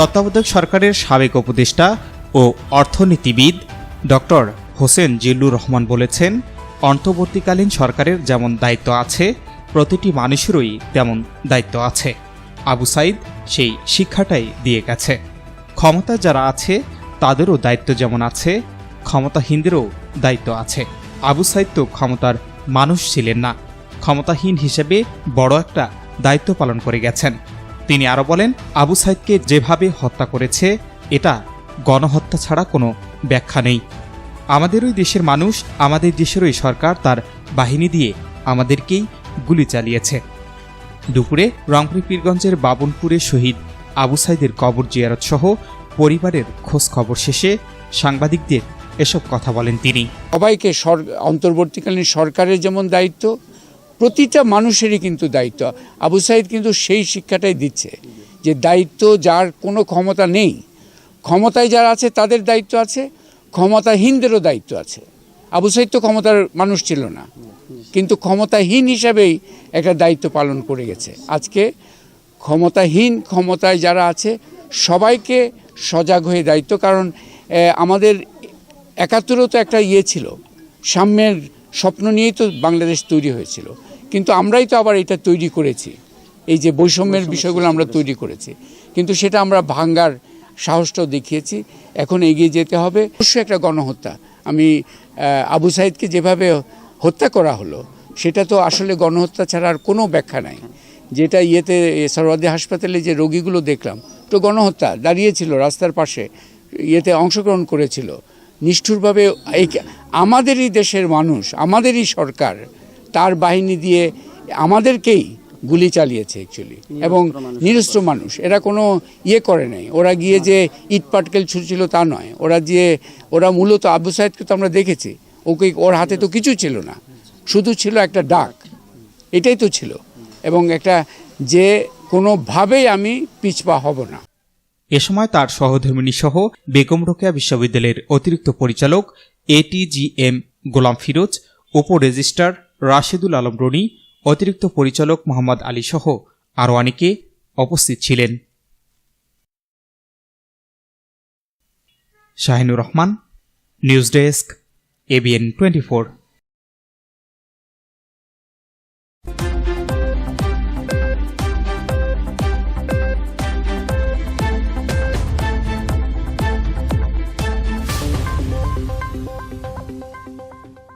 তত্ত্বাবধায়ক সরকারের সাবেক উপদেষ্টা ও অর্থনীতিবিদ ডক্টর হোসেন জিল্লুর রহমান বলেছেন, অন্তর্বর্তীকালীন সরকারের যেমন দায়িত্ব আছে, প্রতিটি মানুষেরই তেমন দায়িত্ব আছে। আবু সাইদ সেই শিক্ষাটাই দিয়ে গেছে। ক্ষমতা যারা আছে, তাদেরও দায়িত্ব যেমন আছে, ক্ষমতাহীনদেরও দায়িত্ব আছে। আবু সাইদ তো ক্ষমতার মানুষ ছিলেন না। ক্ষমতাহীন হিসেবে বড় একটা দায়িত্ব পালন করে গেছেন। তিনি আরও বলেন, আবু সাইদকে যেভাবে হত্যা করেছে, এটা গণহত্যা ছাড়া কোনো ব্যাখ্যা নেই। আমাদেরই দেশের মানুষ, আমাদের দেশেরই সরকার তার বাহিনী দিয়ে আমাদেরকেই গুলি চালিয়েছে। দুপুরে রংপুর পীরগঞ্জের বাবনপুরে শহীদ আবু সাইদের কবর জিয়ারত সহ পরিবারের খোঁজ খবর শেষে সাংবাদিকদের এসব কথা বলেন তিনি। সবাইকে অন্তর্বর্তীকালীন সরকারের যেমন দায়িত্ব প্রতিটা মানুষেরই কিন্তু দায়িত্ব। আবু সাইদ কিন্তু সেই শিক্ষাটাই দিচ্ছে যে দায়িত্ব যার কোনো ক্ষমতা নেই। ক্ষমতায় যারা আছে তাদের দায়িত্ব আছে, ক্ষমতাহীনদেরও দায়িত্ব আছে। আবু সাইদ তো ক্ষমতার মানুষ ছিল না। কিন্তু ক্ষমতাহীন হিসাবেই একটা দায়িত্ব পালন করে গেছে। আজকে ক্ষমতাহীন ক্ষমতায় যারা আছে, সবাইকে সজাগ হয়ে দায়িত্ব। কারণ আমাদের একাত্তরেও তো একটা ইয়ে ছিল। সাম্যের স্বপ্ন নিয়েই তো বাংলাদেশ তৈরি হয়েছিল। কিন্তু আমরাই তো আবার এটা তৈরি করেছি। এই যে বৈষম্যের বিষয়গুলো আমরা তৈরি করেছি। কিন্তু সেটা আমরা ভাঙ্গার সাহসটাও দেখিয়েছি। এখন এগিয়ে যেতে হবে। অবশ্যই একটা গণহত্যা। আমি আবু সাইদকে যেভাবে হত্যা করা হলো সেটা তো আসলে গণহত্যা ছাড়া আর কোনো ব্যাখ্যা নাই। যেটা ইয়েতে সরওয়ার্দী হাসপাতালে যে রোগীগুলো দেখলাম তো গণহত্যা দাঁড়িয়েছিল রাস্তার পাশে ইয়েতে অংশগ্রহণ করেছিল। নিষ্ঠুরভাবে এই আমাদেরই দেশের মানুষ আমাদেরই সরকার তার বাহিনী দিয়ে আমাদেরকেই গুলি চালিয়েছে অ্যাকচুয়ালি এবং নিরস্ত্র মানুষ। এরা কোনো ইয়ে করে নাই। ওরা গিয়ে যে ইট পাটকেল ছুটছিল তা নয়। ওরা যে ওরা মূলত আবু সাহেদকে তো আমরা দেখেছি। ওকে ওর হাতে তো কিছু ছিল না। শুধু ছিল একটা ডাক। এটাই তো ছিল। এবং একটা যে কোনোভাবেই আমি পিছপা হব না। এ সময় তার সহধর্মিনী সহ বেগম রোকেয়া বিশ্ববিদ্যালয়ের অতিরিক্ত পরিচালক এটিজিএম গোলাম ফিরোজ উপ রেজিস্ট্রার রাশেদুল আলম রনি, অতিরিক্ত পরিচালক মোহাম্মদ আলী সহ আরও অনেকে উপস্থিত ছিলেন। Shahinur Rahman, news desk ABN twenty